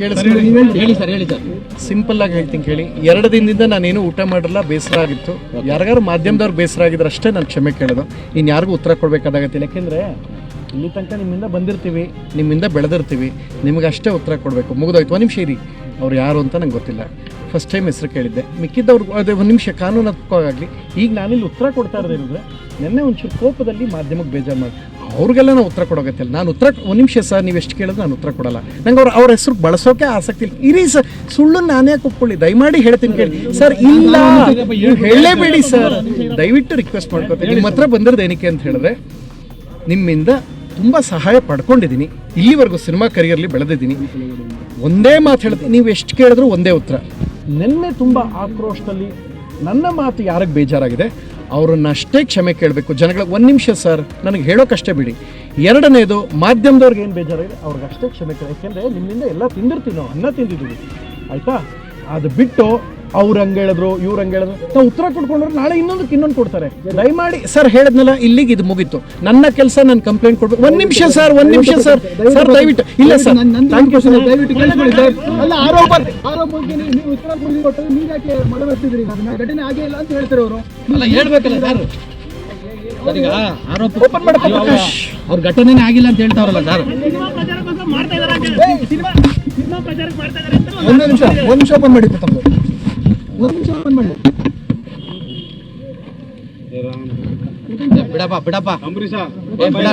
ಹೇಳಿ ಸರ್. ಹೇಳಿ sir simple ಆಗಿ ಹೇಳ್ತೀನಿ ಕೇಳಿ. ಎರಡು ದಿನದಿಂದ ನಾನೇನು ಊಟ ಮಾಡಿರಲ್ಲ ಬೇಸರ ಆಗಿತ್ತು. ಯಾರಿಗಾರು ಮಾಧ್ಯಮದವ್ರು ಬೇಸರ ಆಗಿದ್ರೆ ಅಷ್ಟೇ ನಾನು ಕ್ಷಮೆ ಕೇಳೋದು. ಇನ್ನು ಯಾರಿಗೂ ಉತ್ತರ ಕೊಡಬೇಕಾದಾಗತ್ತಿಲ್ಲ ಯಾಕೆಂದರೆ ಇಲ್ಲಿ ತನಕ ನಿಮ್ಮಿಂದ ಬಂದಿರ್ತೀವಿ ನಿಮ್ಮಿಂದ ಬೆಳೆದಿರ್ತೀವಿ. ನಿಮಗೆ ಅಷ್ಟೇ ಉತ್ತರ ಕೊಡಬೇಕು. ಮುಗಿದೋಯ್ತು. ಒಂದು ನಿಮಿಷ ಇರಿ. ಅವ್ರು ಯಾರು ಅಂತ ನಂಗೆ ಗೊತ್ತಿಲ್ಲ. ಫಸ್ಟ್ ಟೈಮ್ ಹೆಸರು ಕೇಳಿದ್ದೆ. ಮಿಕ್ಕಿದ್ದವ್ರು ಅದೇ ಒಂದು ನಿಮಿಷ ಕಾನೂನಾತ್ಮಕವಾಗಲಿ ಈಗ ನಾನಿಲ್ಲಿ ಉತ್ತರ ಕೊಡ್ತಾ ಇರೋದ್ರೆ ನಿನ್ನೆ ಒಂಚೂರು ಕೋಪದಲ್ಲಿ ಮಾಧ್ಯಮಕ್ಕೆ ಬೇಜಾರು ಮಾಡಿ ಅವ್ರಿಗೆಲ್ಲ ನಾನು ಉತ್ತರ ಕೊಡೋಗತ್ತಿಲ್ಲ ನಾನು ಉತ್ತರ ಒಂದು ನಿಮಿಷ ಸರ್, ನೀವು ಎಷ್ಟು ಕೇಳಿದ್ರೆ ನಾನು ಉತ್ತರ ಕೊಡಲ್ಲ. ನಂಗೆ ಅವ್ರು ಅವ್ರ ಹೆಸರು ಬಳಸೋಕೆ ಆಸಕ್ತಿ ಇಲ್ಲ. ಇರಿ ಸರ್ ಸುಳ್ಳು ನಾನೇ ಒಪ್ಕೊಳ್ಳಿ? ದಯಮಾಡಿ ಹೇಳ್ತೀನಿ ಕೇಳಿ. ಸರ್, ಇಲ್ಲ. ನೀವು ಹೇಳಲೇಬೇಡಿ ಸರ್. ದಯವಿಟ್ಟು ರಿಕ್ವೆಸ್ಟ್ ಮಾಡ್ಕೊತೀನಿ. ನಿಮ್ಮ ಹತ್ರ ಬಂದಿರೋದು ಏನಕ್ಕೆ ಅಂತ ಹೇಳಿದ್ರೆ, ನಿಮ್ಮಿಂದ ತುಂಬ ಸಹಾಯ ಪಡ್ಕೊಂಡಿದ್ದೀನಿ ಇಲ್ಲಿವರೆಗೂ ಸಿನಿಮಾ ಕರಿಯರ್ಲಿ ಬೆಳೆದಿದ್ದೀನಿ. ಒಂದೇ ಮಾತು ಹೇಳ್ತೀನಿ. ನೀವು ಎಷ್ಟು ಕೇಳಿದ್ರು ಒಂದೇ ಉತ್ತರ. ನಿನ್ನೆ ತುಂಬ ಆಕ್ರೋಶದಲ್ಲಿ ನನ್ನ ಮಾತು ಯಾರಿಗೆ ಬೇಜಾರಾಗಿದೆ? ಅವರನ್ನ ಅಷ್ಟೇ ಕ್ಷಮೆ ಕೇಳಬೇಕು. ಜನಗಳಿಗೆ ಒಂದು ನಿಮಿಷ ಸರ್, ನನಗೆ ಹೇಳೋಕ್ಕಷ್ಟೇ ಬಿಡಿ. ಎರಡನೇದು, ಮಾಧ್ಯಮದವ್ರಿಗೆ ಏನು ಬೇಜಾರಾಗಿದೆ? ಅವ್ರಿಗೆ ಅಷ್ಟೇ ಕ್ಷಮೆ ಕೇಳಿ ಯಾಕೆಂದರೆ ನಿಮ್ಮಿಂದ ಎಲ್ಲ ತಿಂದಿರ್ತೀವಿ ನಾವು, ಅನ್ನ ತಿಂದಿದ್ದೀವಿ. ಆಯಿತಾ? ಅದು ಬಿಟ್ಟು ಅವ್ರು ಹಂಗೆ ಹೇಳಿದ್ರು ಇವ್ರು ಹಂಗೆ ಹೇಳಿದ್ರು. ನಾವು ಉತ್ತರ ಕೊಟ್ಕೊಂಡ್ರೆ ನಾಳೆ ಇನ್ನೊಂದಕ್ಕೆ ಇನ್ನೊಂದು ಕೊಡ್ತಾರೆ. ದಯಮಾಡಿ ಸರ್ ಹೇಳಿದ್ನಲ್ಲ ಇಲ್ಲಿಗೆ ಇದು ಮುಗೀತು. ನನ್ನ ಕೆಲಸ ನಾನು ಕಂಪ್ಲೇಂಟ್ ಕೊಡ್ಬೇಕು. ಒಂದು ನಿಮಿಷ ಸರ್ ಒಂದು ನಿಮಿಷ ಸರ್. ಸರ್ ದಯವಿಟ್ಟು ಇಲ್ಲ ಸರ್. ಥ್ಯಾಂಕ್ ಯು ಸರ್ ದಯವಿಟ್ಟು ಕೇಳಿಸ್ಕೊಳ್ಳಿ ಸರ್ ಅಲ್ಲ ಆರೋಪ ಆರೋಪಕ್ಕೆ ನೀವು ನೀವು ಉತ್ತರ ಕೊಡಿ ಕೊಟ್ಟು ನೀವು ಯಾಕೆ ಮಾಡಬರ್ತಿದ್ರಿ ಅದನ್ನ ಘಟನೆ ಆಗೇ ಇಲ್ಲ ಅಂತ ಹೇಳ್ತಾರೆ ಅವರು. ಅಲ್ಲ ಹೇಳ್ಬೇಕಲ್ಲ ಸರ್. ಈಗ ಆರೋಪ ಓಪನ್ ಪ್ರಕಾಶ್. ಅವ್ರ ಘಟನೆನೇ ಆಗಿಲ್ಲ ಅಂತ ಹೇಳ್ತಾರಲ್ಲ ಸರ್. ಒಂದು ನಿಮಿಷ ಒಂದು ನಿಮಿಷ ಓಪನ್ ಮಾಡಿ ತಮ್ಮ ಒಂದು ನಿಮಿಷ ಓಪನ್ ಮಾಡಿ ಬಿಡಪ್ಪ ಬಿಡಪ್ಪ. ಅಂಬರೀಷ ಏ, ಬಿಡ.